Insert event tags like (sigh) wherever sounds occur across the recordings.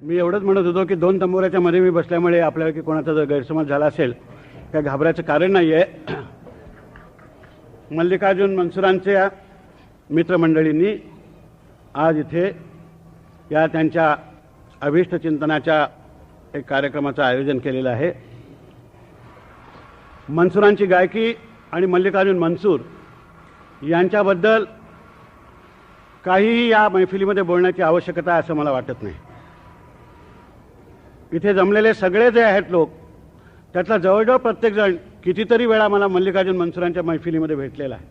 मी एवढंच म्हणत होतो की दोन तंबोऱ्याच्या मध्ये मी बसल्यामुळे आपल्यापैकी कोणाचा जर गैरसमज झाला असेल काय घाबरायचं कारण नाही आहे (clears throat) मल्लिकार्जुन मनसुरांच्या मित्रमंडळींनी आज इथे या त्यांच्या अभिष्ट चिंतनाच्या एक कार्यक्रमाचं आयोजन केलेलं आहे. मनसुरांची गायकी आणि मल्लिकार्जुन मनसूर यांच्याबद्दल काहीही या मैफिलीमध्ये बोलण्याची आवश्यकता आहे असं मला वाटत नाही. इथे जमलेले सगळे जे आहेत लोक त्यातला जवळजवळ प्रत्येकजण कितीतरी वेळा मला मल्लिकार्जुन मनसुरांच्या मैफिलीमध्ये भेटलेला आहे.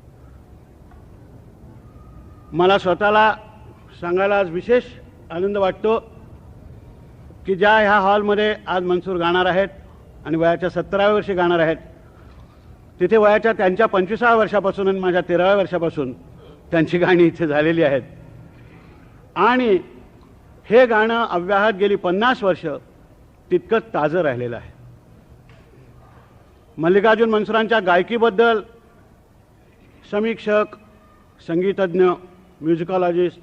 मला स्वतःला सांगायला आज विशेष आनंद वाटतो की ज्या ह्या हॉलमध्ये आज मनसूर गाणार आहेत आणि वयाच्या सत्तराव्या वर्षी गाणार आहेत तिथे वयाच्या त्यांच्या पंचवीसाव्या वर्षापासून आणि माझ्या तेराव्या वर्षापासून त्यांची गाणी इथे झालेली आहेत. आणि हे गाणं अव्याहत गेली पन्नास वर्ष तितकंच ताजं राहिलेलं आहे. मल्लिकार्जुन मनसुरांच्या गायकीबद्दल समीक्षक संगीतज्ञ म्युझिकॉलॉजिस्ट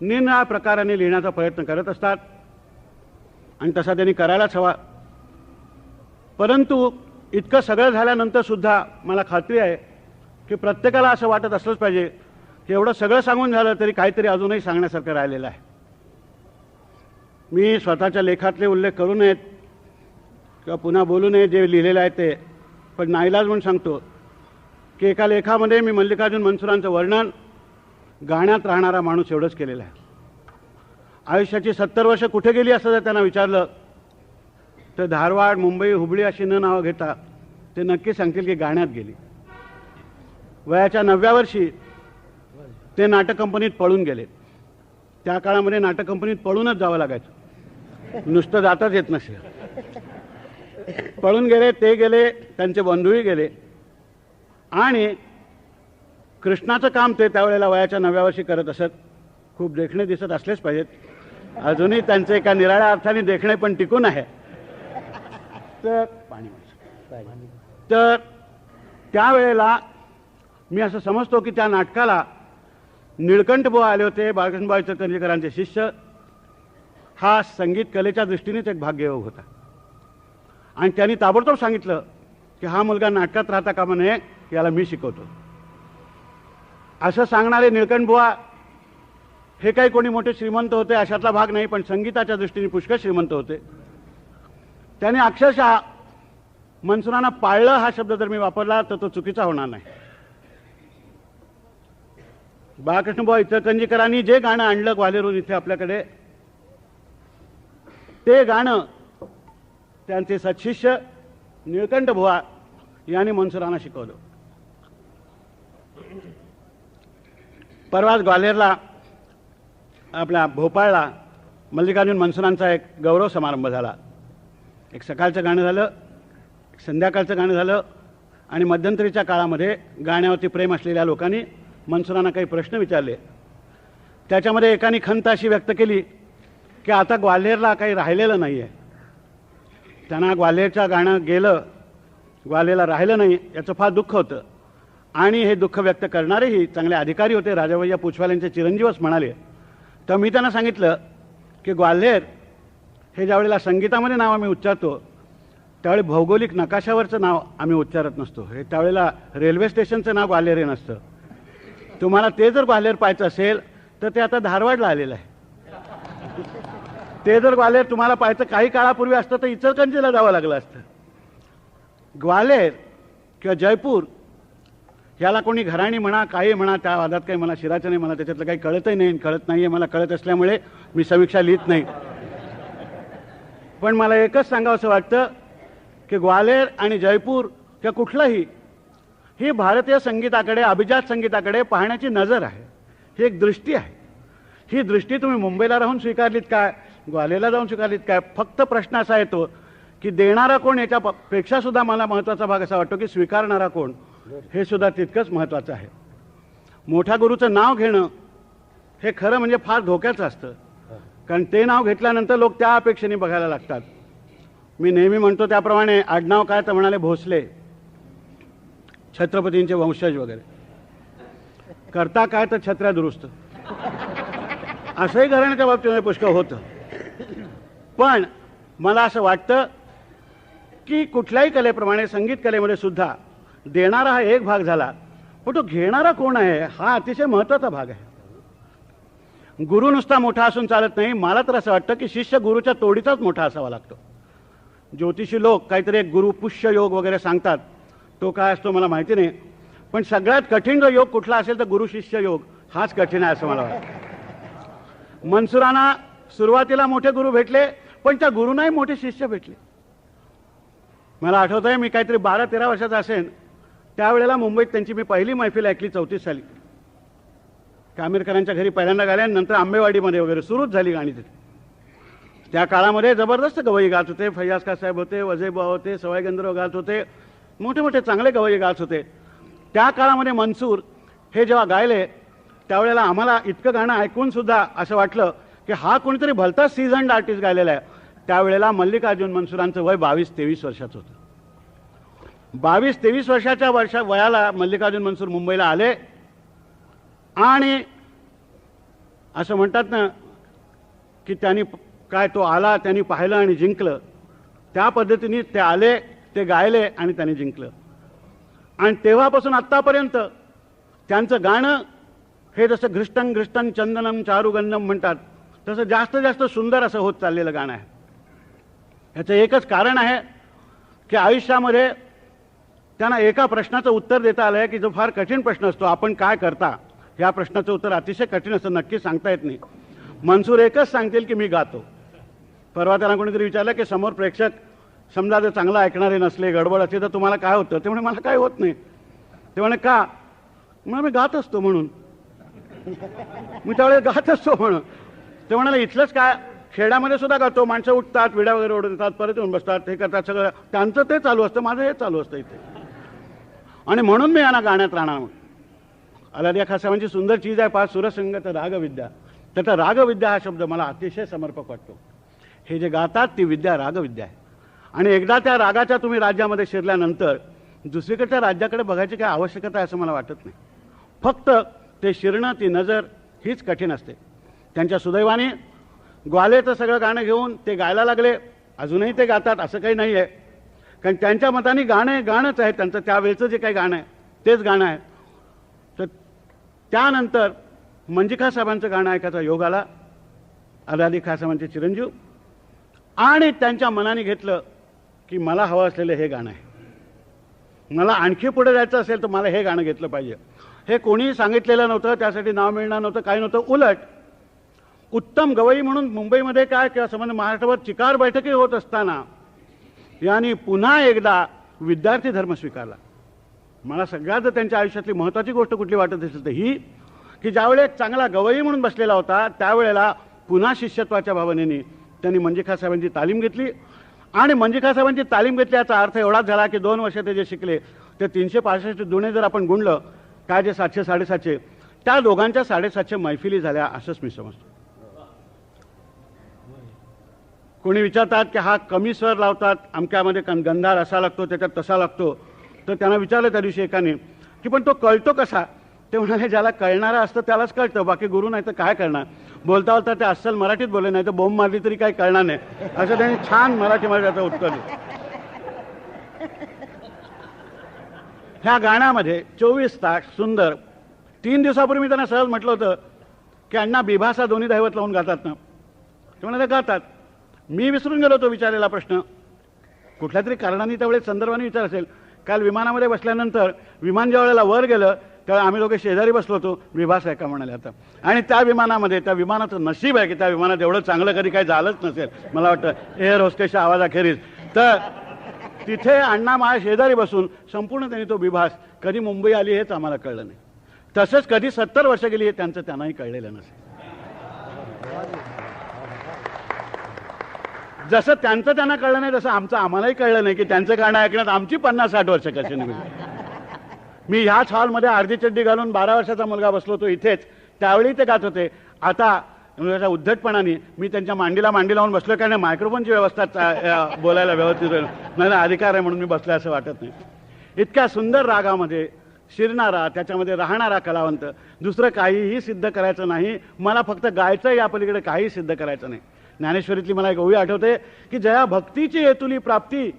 निरनिळ्या प्रकाराने लिहिण्याचा प्रयत्न करत असतात. आणि तसा त्यांनी करायलाच हवा. परंतु इतकं सगळं झाल्यानंतर सुद्धा मला खात्री आहे की प्रत्येकाला असं वाटत असलंच पाहिजे की एवढं सगळं सांगून झालं तरी काहीतरी अजूनही सांगण्यासारखं राहिलेलं आहे. मी स्वतःच्या लेखातले उल्लेख करू नयेत किंवा पुन्हा बोलू नये जे लिहिलेलं आहे ते. पण नाईलाज म्हणून सांगतो की एका लेखामध्ये मी मल्लिकार्जुन मनसुरांचं वर्णन गाण्यात राहणारा माणूस एवढंच केलेलं आहे. आयुष्याची सत्तर वर्ष कुठे गेली असं जर त्यांना विचारलं तर धारवाड मुंबई हुबळी अशी न नावं घेता ते नक्की सांगतील की गाण्यात गेली. वयाच्या नवव्या वर्षी ते नाटक कंपनीत पळून गेले. त्या काळामध्ये नाटक कंपनीत पळूनच जावं लागायचं. नुसतं जाताच येत नसेल पळून गेले ते गेले त्यांचे बंधूही गेले. आणि कृष्णाचं काम ते त्यावेळेला वयाच्या नव्या वर्षी करत असत. खूप देखणे दिसत असलेच पाहिजेत. अजूनही त्यांचे एका निराळ्या अर्थाने देखणे पण टिकून आहे. तर पाणी तर त्यावेळेला मी असं समजतो की त्या नाटकाला निळकंठ बो आले होते बाळकृष्णबाई चटर्जीकरांचे शिष्य. हा संगीत कलेच्या दृष्टीनेच एक भाग्ययोग होता. आणि त्यांनी ताबडतोब सांगितलं की हा मुलगा नाटकात राहता कामा नये याला मी शिकवतो. असं सांगणारे निळकंठबुवा हे काही कोणी मोठे श्रीमंत होते अशातला भाग नाही पण संगीताच्या दृष्टीने पुष्कळ श्रीमंत होते. त्याने अक्षरशः मनसुरांना पाळलं हा शब्द जर मी वापरला तर तो चुकीचा होणार नाही. बाळकृष्णबुवा इचलकरंजीकरांनी जे गाणं आणलं ग्वालेरून इथे आपल्याकडे ते गाणं त्यांचे सत्शिष्य निळकंठ भुवा यांनी मनसुरांना शिकवलं. परवाच ग्वाल्हेरला आपल्या भोपाळला मल्लिकार्जुन मनसुरांचा एक गौरव समारंभ झाला. एक सकाळचं गाणं झालं एक संध्याकाळचं गाणं झालं आणि मध्यंतरीच्या काळामध्ये गाण्यावरती प्रेम असलेल्या लोकांनी मनसुरांना काही प्रश्न विचारले. त्याच्यामध्ये एकाने खंत अशी व्यक्त केली की आता ग्वाल्हेरला काही राहिलेलं नाही आहे त्यांना ग्वाल्हेरचं गाणं गेलं ग्वाल्हेरला राहिलं नाही याचं फार दुःख होतं. आणि हे दुःख व्यक्त करणारेही चांगले अधिकारी होते. राजाभैया पुछवाल्यांचे चिरंजीवच म्हणाले. तर मी त्यांना सांगितलं की ग्वाल्हेर हे ज्यावेळेला संगीतामध्ये नाव आम्ही उच्चारतो त्यावेळी भौगोलिक नकाशावरचं नाव आम्ही उच्चारत नसतो. हे त्यावेळेला रेल्वे स्टेशनचं नाव ग्वाल्हेर हे नसतं. तुम्हाला ते जर ग्वाल्हेर पाहायचं असेल तर ते आता धारवाडला आलेलं आहे. ते जर ग्वालेर तुम्हाला पाहायचं काही काळापूर्वी असतं तर इचलकंजीला जावं लागलं असतं. ग्वालेर किंवा जयपूर याला कोणी घराणी म्हणा काही म्हणा त्या वादात काही मला शिराचं नाही मला त्याच्यातलं काही कळतही नाही कळत नाही आहे मला कळत असल्यामुळे मी समीक्षा लिहित नाही. पण मला एकच सांगावं असं वाटतं की ग्वालेर आणि जयपूर किंवा कुठलंही ही भारतीय संगीताकडे अभिजात संगीताकडे पाहण्याची नजर आहे. ही एक दृष्टी आहे. ही दृष्टी तुम्ही मुंबईला राहून स्वीकारलीत काय ग्वालेला जाऊन स्वीकारलीत काय? फक्त प्रश्न असा येतो की देणारा कोण याच्या पेक्षा सुद्धा मला महत्त्वाचा भाग असा वाटतो की स्वीकारणारा कोण हे सुद्धा तितकंच महत्त्वाचं आहे. मोठ्या गुरुचं नाव घेणं हे खरं म्हणजे फार धोक्याचं असतं. कारण ते नाव घेतल्यानंतर लोक त्या अपेक्षेने बघायला लागतात. मी नेहमी म्हणतो त्याप्रमाणे आडनाव काय तर म्हणाले भोसले छत्रपतींचे वंशज वगैरे. करता काय तर छत्र्या दुरुस्त. असंही घराण्याच्या बाबतीमध्ये पुष्कळ होतं. पण मला असं वाटतं की कुठल्याही कलेप्रमाणे संगीत कलेमध्ये सुद्धा देणारा हा एक भाग झाला पण तो घेणारा कोण आहे हा अतिशय महत्त्वाचा भाग आहे. गुरु नुसता मोठा असून चालत नाही मला तर असं वाटतं की शिष्य गुरुच्या तोडीचाच मोठा असावा लागतो. ज्योतिषी लोक काहीतरी एक गुरु पुष्य योग वगैरे सांगतात तो काय असतो मला माहिती नाही पण सगळ्यात कठीण जो योग कुठला असेल तर गुरु शिष्य योग हाच कठीण आहे असं मला वाटतं. मनसुरांना सुरुवातीला मोठे गुरु भेटले पण त्या गुरुनाही मोठे शिष्य भेटले. मला आठवत आहे मी काहीतरी बारा तेरा वर्षाचा असेन त्यावेळेला मुंबईत त्यांची मी पहिली मैफिल ऐकली चौतीस साली. कामेरकरांच्या घरी पहिल्यांदा गाल्या नंतर आंबेवाडीमध्ये वगैरे सुरूच झाली गाणी तिथे. त्या काळामध्ये जबरदस्त गवई गात होते फैयाज का साहेब होते वजेबा होते सवाई गंधर्व गात होते मोठे मोठे चांगले गवई गात होते. त्या काळामध्ये मनसूर हे जेव्हा गायले त्यावेळेला आम्हाला इतकं गाणं ऐकून सुद्धा असं वाटलं की हा कोणीतरी भलताच सीझन्ड आर्टिस्ट गायलेला आहे. त्यावेळेला मल्लिकार्जुन मनसुरांचं वय बावीस तेवीस वर्षाचं होतं. बावीस तेवीस वर्षाच्या वर्षा वयाला मल्लिकार्जुन मनसूर मुंबईला आले आणि असं म्हणतात ना की त्यांनी काय तो आला त्यांनी पाहिलं आणि जिंकलं. त्या पद्धतीने ते आले ते गायले आणि त्यांनी जिंकलं. आणि तेव्हापासून आत्तापर्यंत त्यांचं गाणं हे जसं घृष्टन घृष्टन चंदनम चारुगंधम म्हणतात तसं जास्त जास्त सुंदर असं होत चाललेलं गाणं आहे. ह्याचं एकच कारण आहे की आयुष्यामध्ये त्यांना एका प्रश्नाचं उत्तर देता आलं आहे की जो फार कठीण प्रश्न असतो आपण काय करता? ह्या प्रश्नाचं उत्तर अतिशय कठीण असतं नक्की सांगता येत नाही. मनसूर एकच सांगतील की मी गातो. परवा त्यांना कोणीतरी विचारलं की समोर प्रेक्षक समजा जर चांगलं ऐकणारे नसले गडबड असली तर तुम्हाला काय होतं? ते म्हणे मला काय होत नाही. ते म्हणे का? म्हणून मी गात असतो म्हणून. मी त्यावेळेस गात असतो म्हणून. ते म्हणाले इथलंच काय खेड्यामध्ये सुद्धा गातो माणसं उठतात विड्या वगैरे ओढून येतात परत येऊन बसतात. हे करतात सगळं. त्यांचं ते चालू असतं माझं हे चालू असतं इथे. आणि म्हणून मी यांना गाण्यात राहणार अलादिया खासावांची सुंदर चीज आहे पाच सुरसंगत रागविद्या. त्याचा रागविद्या हा शब्द मला अतिशय समर्पक वाटतो. हे जे गातात ती विद्या रागविद्या आहे. आणि एकदा त्या रागाच्या तुम्ही राज्यामध्ये शिरल्यानंतर दुसरीकडच्या राज्याकडे बघायची काही आवश्यकता आहे असं मला वाटत नाही. फक्त ते शिरणं ती नजर हीच कठीण असते. त्यांच्या सुदैवाने ग्वालेचं सगळं गाणं घेऊन ते गायला लागले. अजूनही ते गातात असं काही नाही आहे कारण त्यांच्या मताने गाणं गाणंच आहे. त्यांचं त्यावेळचं जे काही गाणं आहे तेच गाणं आहे. तर त्यानंतर मंजिखा साहेबांचं गाणं ऐकायचा योग आला. अलादी खासाहेबांचे चिरंजीव. आणि त्यांच्या मनाने घेतलं की मला हवं असलेलं हे गाणं आहे. मला आणखी पुढे जायचं असेल तर मला हे गाणं घेतलं पाहिजे. हे कोणीही सांगितलेलं नव्हतं. त्यासाठी नाव मिळणार नव्हतं काही नव्हतं. उलट उत्तम गवई म्हणून मुंबईमध्ये काय किंवा संबंध म्हणजे महाराष्ट्रावर चिकार बैठकी होत असताना यांनी पुन्हा एकदा विद्यार्थी धर्म स्वीकारला. मला सगळ्यात जर त्यांच्या आयुष्यातली महत्त्वाची गोष्ट कुठली वाटत असेल तर ही की ज्यावेळेस चांगला गवई म्हणून बसलेला होता त्यावेळेला पुन्हा शिष्यत्वाच्या भावनेने त्यांनी मंजिखा साहेबांची तालीम घेतली. आणि मंजिखा साहेबांची तालीम घेतल्याचा अर्थ एवढाच झाला की दोन वर्ष ते जे शिकले ते तीनशे पासष्ट जुने जर आपण गुणलं काय जे सातशे साडेसातशे त्या दोघांच्या साडेसातशे मैफिली झाल्या असंच मी समजतो. कोणी विचारतात की हा कमी स्वर लावतात अमक्यामध्ये कन गंधार असा लागतो त्याच्यात तसा लागतो तर त्यांना विचारलं त्या दिवशी एकाने की पण तो कळतो कसा? ते म्हणाले ज्याला कळणारा असतं त्यालाच कळतं बाकी गुरु नाही तर काय करणार? बोलता बोलता ते अस्सल मराठीत बोलले नाही तर बोंब मारली तरी काही कळणार नाही. असं त्यांनी छान मराठीमध्ये त्याचं उत्तर दिलं. ह्या गाण्यामध्ये चोवीस तास सुंदर तीन दिवसापूर्वी मी त्यांना सहज म्हटलं होतं की अण्णा बिभासा दोन्ही दैवत लावून गातात ना. ते म्हणाले गातात. मी विसरून गेलो तो विचारलेला प्रश्न. कुठल्या तरी कारणाने त्यावेळेस संदर्भाने विचार असेल. काल विमानामध्ये बसल्यानंतर विमान ज्या वेळेला वर गेलं तेव्हा आम्ही दोघे शेजारी बसलो होतो. विभास आहे का म्हणाले आता आणि त्या विमानामध्ये त्या विमानाचं नशीब आहे की त्या विमानात एवढं चांगलं कधी काही झालंच नसेल. मला वाटतं एअर होस्टेसच्या आवाजाखेरीज. तर तिथे अण्णा माझ्या शेजारी बसून संपूर्ण त्यांनी तो विभास कधी मुंबई आली हेच आम्हाला कळलं नाही. तसंच कधी सत्तर वर्ष गेली हे त्यांचं त्यांनाही कळलेलं नसेल. जसं त्यांचं त्यांना कळलं नाही तसं आमचं आम्हालाही कळलं नाही की त्यांचं गाणं ऐकण्यात आमची पन्नास साठ वर्ष कशी निघली. मी ह्याच हॉलमध्ये अर्धी चड्डी घालून बारा वर्षाचा मुलगा बसलो होतो इथेच. त्यावेळी ते गात होते. आता उद्धटपणाने मी त्यांच्या मांडीला मांडी लावून बसलो कारण मायक्रोफोनची व्यवस्था बोलायला व्यवस्थित होईल. नाही नाही, अधिकार आहे म्हणून मी बसले असं वाटत नाही. इतक्या सुंदर रागामध्ये शिरणारा त्याच्यामध्ये राहणारा कलावंत दुसरं काहीही सिद्ध करायचं नाही. मला फक्त गायचं या पलीकडे काही सिद्ध करायचं नाही. ज्ञानेश्वरीतली मला एक ओवी आठवते की जया भक्तीची येतुली प्राप्ती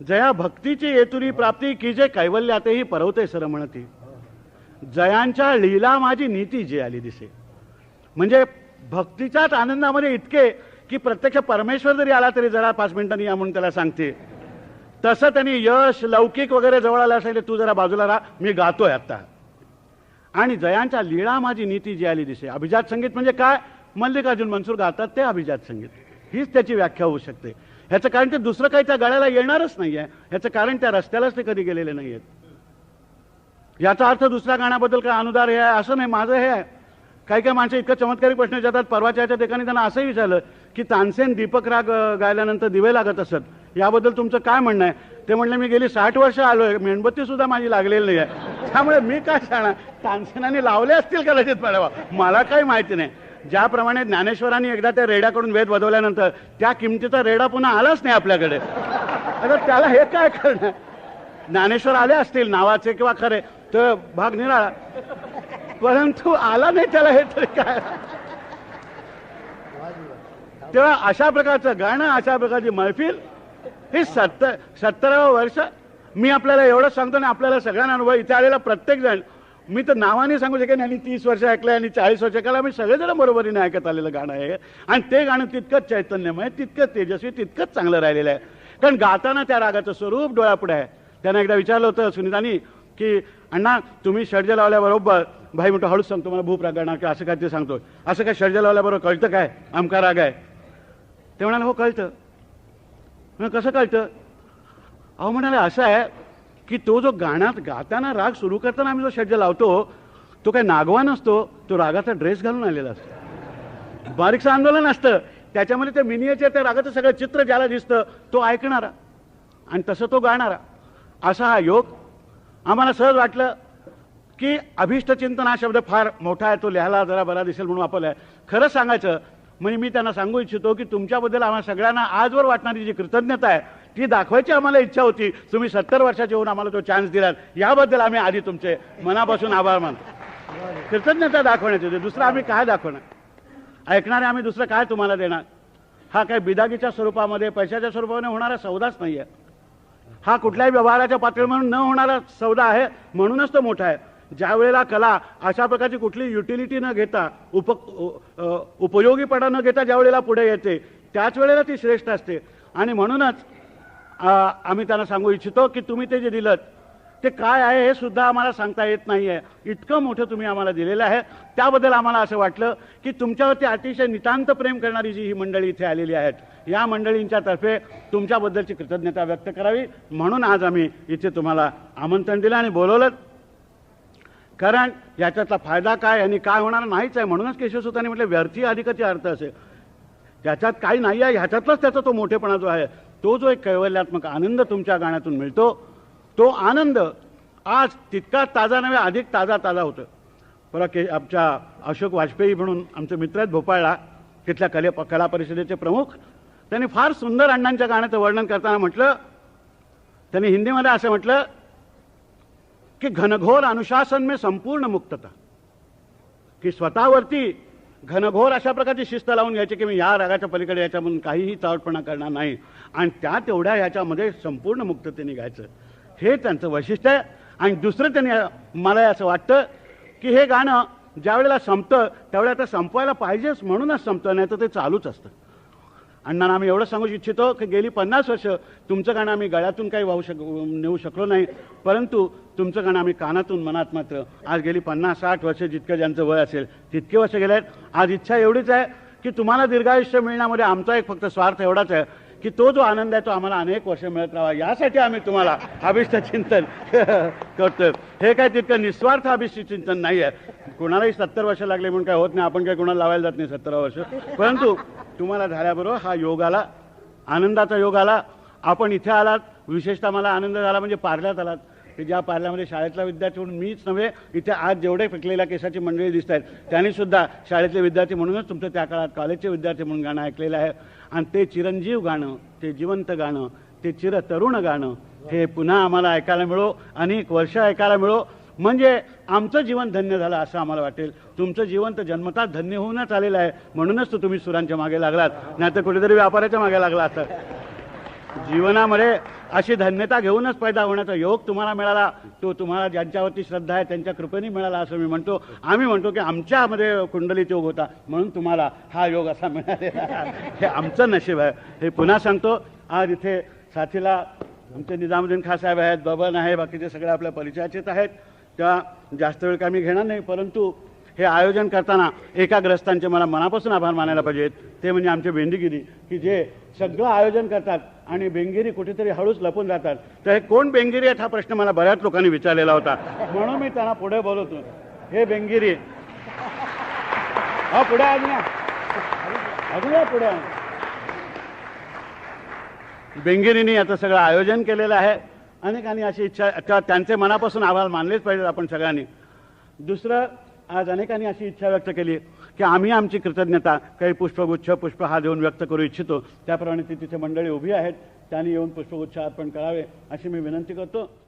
जया भक्तीची येतुली प्राप्ती की जे कैवल्यातही परवते सर म्हणती जयांच्या लीला माझी नीती जी आली दिसे. म्हणजे भक्तीच्याच आनंदामध्ये इतके की प्रत्यक्ष परमेश्वर जरी आला तरी जरा पाच मिनिटांनी या म्हणून त्याला सांगते. तसं त्यांनी यश लौकिक वगैरे जवळ आलं असेल तू जरा बाजूला राहा मी गातोय आता आणि जयांच्या लीळा माझी नीती जी आली दिसे. अभिजात संगीत म्हणजे काय? मल्लिकार्जुन मनसूर गातात ते अभिजात संगीत. हीच त्याची व्याख्या होऊ शकते. ह्याचं कारण ते दुसरं काही त्या गळ्याला येणारच नाही आहे ह्याचं कारण त्या रस्त्यालाच ते कधी गेलेले नाही आहेत याचा अर्थ दुसऱ्या गाण्याबद्दल काय अनुदार हे आहे असं नाही माझं हे आहे. काही काही माणसं इतकं चमत्कारी प्रश्न विचारतात परवाच्या याच्या ठिकाणी त्यांना असंही विचारलं की तानसेन दीपक राग गायल्यानंतर दिवे लागत असत. याबद्दल तुमचं काय म्हणणं आहे? ते म्हणलं मी गेली साठ वर्ष आलोय मेणबत्ती सुद्धा माझी लागलेली नाही आहे त्यामुळे मी काय सांगणार? तानसेनाने लावले असतील कदाचित मॅडम मला काही माहिती नाही. ज्याप्रमाणे ज्ञानेश्वरांनी एकदा त्या रेड्याकडून वेद वधवल्यानंतर त्या किमतीचा रेडा पुन्हा आलाच नाही आपल्याकडे. आता त्याला हे काय करणार? ज्ञानेश्वर आले असतील नावाचे किंवा खरे तर भाग निराळा. परंतु आला नाही त्याला हे तरी काय? तेव्हा अशा प्रकारचं गाणं अशा प्रकारची मैफिल हे सत्तर सत्तरावं वर्ष मी आपल्याला एवढं सांगतो ना आपल्याला सगळ्यांना अनुभव. इथे आलेला प्रत्येक जण मी तर नावाने सांगू शकेन आणि तीस वर्ष ऐकलंय आणि चाळीस वर्ष ऐकलं आम्ही सगळेजण बरोबरीने ऐकत आलेलं गाणं आहे. आणि ते गाणं तितकंच चैतन्यमय तितकंच तेजस्वी तितकंच चांगलं राहिलेलं आहे. कारण गाताना त्या रागाचं स्वरूप डोळ्यापुढे आहे. त्यांना एकदा विचारलं होतं सुनीतानी की अण्णा तुम्ही षडजं लावल्याबरोबर भाई म्हणतो हळूच सांगतो मला भूप राग गाणार की असं काय ते सांगतो. असं काय षडजं लावल्याबरोबर कळतं काय? आमका राग आहे. ते म्हणाले हो कळतं. कसं कळतं? अहो म्हणाले असं आहे की तो जो गाण्यात गाताना राग सुरू करताना आम्ही जो षड्ज लावतो तो काय नागवा नसतो तो रागाचा ड्रेस घालून आलेला असतो. बारीकचं आंदोलन असतं. त्याच्यामध्ये ते मिनियेचे त्या रागाचं सगळं चित्र ज्याला दिसतं तो ऐकणारा आणि तसं तो गाणारा. असा हा योग आम्हाला सहज वाटलं की अभिष्ट चिंतन हा शब्द फार मोठा आहे तो लिहायला जरा बरा दिसेल म्हणून वापरला आहे खरं सांगायचं म्हणजे मी त्यांना सांगू इच्छितो की तुमच्याबद्दल आम्हाला सगळ्यांना आजवर वाटणारी जी कृतज्ञता आहे ती दाखवायची आम्हाला इच्छा होती. तुम्ही सत्तर वर्षाचे होऊन आम्हाला तो चान्स दिलात. याबद्दल आम्ही आधी तुमचे मनापासून आभार मानतो. कृतज्ञता दाखवण्याची होती दुसरं आम्ही काय दाखवणार? ऐकणारे आम्ही दुसरं काय तुम्हाला देणार? हा काय बिदागीच्या स्वरूपामध्ये पैशाच्या स्वरूपामध्ये होणारा सौदाच नाही आहे हा कुठल्याही व्यवहाराच्या पातळी म्हणून न होणारा सौदा आहे म्हणूनच तो मोठा आहे. ज्या वेळेला कला अशा प्रकारची कुठली युटिलिटी न घेता उप उपयोगीपणा न घेता ज्या वेळेला पुढे येते त्याच वेळेला ती श्रेष्ठ असते. आणि म्हणूनच आम्ही त्यांना सांगू इच्छितो की तुम्ही ते जे दिलं ते काय आहे हे सुद्धा आम्हाला सांगता येत नाही आहे इतकं मोठं तुम्ही आम्हाला दिलेलं आहे. त्याबद्दल आम्हाला असं वाटलं की तुमच्यावरती अतिशय नितांत प्रेम करणारी जी ही मंडळी इथे आलेली आहेत या मंडळींच्या तर्फे तुमच्याबद्दलची कृतज्ञता व्यक्त करावी. म्हणून आज आम्ही इथे तुम्हाला आमंत्रण दिलं आणि बोलवलं. कारण याच्यातला फायदा काय आणि काय होणार नाहीच आहे. म्हणूनच केशवसुतांनी म्हटलं व्यर्थी अधिकचे अर्थ असे त्याच्यात काही नाही आहे. ह्याच्यातलाच त्याचा तो मोठेपणा जो आहे तो जो एक कैवल्यात्मक आनंद तुमच्या गाण्यातून मिळतो तो आनंद आज तितका ताजा नव्हे अधिक ताजा ताजा होतो परवा के आमच्या अशोक वाजपेयी म्हणून आमचे मित्र आहेत भोपाळला तिथल्या कले कला परिषदेचे प्रमुख. त्यांनी फार सुंदर अण्णांच्या गाण्याचं वर्णन करताना म्हटलं त्यांनी हिंदीमध्ये असं म्हटलं की घनघोर अनुशासन में संपूर्ण मुक्तता की स्वतःवरती घनघोर अशा प्रकारची शिस्त लावून घ्यायची की मी या रागाच्या पलीकडे याच्यामधून काहीही चावटपणा करणार नाही. आणि त्या तेवढ्या ह्याच्यामध्ये संपूर्ण मुक्ततेने घ्यायचं. हे त्यांचं वैशिष्ट्य आहे. आणि दुसरं त्यांनी मला असं वाटतं की हे गाणं ज्यावेळेला संपतं त्यावेळेला आता संपवायला पाहिजेच म्हणूनच संपतं नाही तर ते चालूच असतं. अण्णांना आम्ही एवढं सांगू इच्छितो की गेली पन्नास वर्ष तुमचं गाणं आम्ही गळ्यातून काही वाहू शक नेऊ शकलो नाही. परंतु तुमचं गाणं आम्ही कानातून मनात मात्र आज गेली पन्नास साठ वर्ष जितकं ज्यांचं वय असेल तितके वर्ष गेले आहेत आज इच्छा एवढीच आहे की तुम्हाला दीर्घायुष्य मिळण्यामध्ये आमचा एक फक्त स्वार्थ एवढाच आहे. की तो जो आनंद आहे तो आम्हाला अनेक वर्ष मिळत राहावा. यासाठी आम्ही तुम्हाला अभिष्ट चिंतन (laughs) करतोय. हे काय तितकं निस्वार्थ अभिष्ट चिंतन नाही आहे. कोणालाही सत्तर वर्ष लागले म्हणून काय होत नाही. आपण काय कोणाला लावायला जात नाही सत्तरा वर्ष. परंतु तुम्हाला झाल्याबरोबर हा योग आला. आनंदाचा योग आला. आपण इथे आलात. विशेषतः मला आनंद झाला म्हणजे पार्ल्यात आलात. की ज्या पार्ल्यामध्ये शाळेतला विद्यार्थी म्हणून मीच नव्हे इथे आज जेवढे पिकलेल्या केसाची मंडळी दिसत आहेत त्यांनी सुद्धा शाळेतले विद्यार्थी म्हणूनच तुमचं त्या काळात कॉलेजचे विद्यार्थी म्हणून गाणं ऐकलेलं आहे. आणि ते चिरंजीव गाणं ते जिवंत गाणं ते चिर तरुण गाणं हे पुन्हा आम्हाला ऐकायला मिळो अनेक वर्ष ऐकायला मिळो. म्हणजे आमचं जीवन धन्य झालं असं आम्हाला वाटेल. तुमचं जीवन तर जन्मतात धन्य होऊनच आलेलं आहे. म्हणूनच तर तुम्ही सुरांच्या मागे लागलात. नाही तर कुठेतरी व्यापाराच्या मागे लागला असतं. जीवनामध्ये अशी धन्यता घेऊनच पैदा होण्याचा योग तुम्हाला मिळाला. तो तुम्हाला ज्यांच्यावरती श्रद्धा आहे त्यांच्या कृपेने मिळाला असं मी म्हणतो. आम्ही म्हणतो की आमच्यामध्ये कुंडलीत योग होता. म्हणून तुम्हाला हा योग असा मिळालेला हे आमचं नशीब आहे. हे पुन्हा सांगतो. आज इथे साथीला आमचे निजामुद्दीन खासाहेब आहेत बबन आहे बाकीचे सगळे आपल्या परिचयाचेच आहेत. त्या जास्त वेळ काय मी घेणार नाही परंतु हे आयोजन करताना एका ग्रस्तांचे मला मनापासून आभार मानायला पाहिजेत. ते म्हणजे आमचे बेंडीगिरी की जे सगळं आयोजन करतात आणि बेंगिरी कुठेतरी हळूच लपून जातात. तर हे कोण बेंगिरी आहेत हा प्रश्न मला बऱ्याच लोकांनी विचारलेला होता. म्हणून मी त्यांना पुढे बोलवतो. हे बेंगिरी हा पुढे अजून अजून पुढे बेंगिरीनी याचं सगळं आयोजन केलेलं आहे. अनेकांनी अशी इच्छा त्यांचे मनापासून आभार मानलेच पाहिजेत आपण सगळ्यांनी. दुसरं आज अनेकांनी अशी इच्छा व्यक्त केली की आम्ही आमची कृतज्ञता काही पुष्पगुच्छ पुष्प हा देऊन व्यक्त करू इच्छितो. त्याप्रमाणे ती तिथे मंडळी उभी आहेत. त्यांनी येऊन पुष्पगुच्छ अर्पण करावे अशी मी विनंती करतो.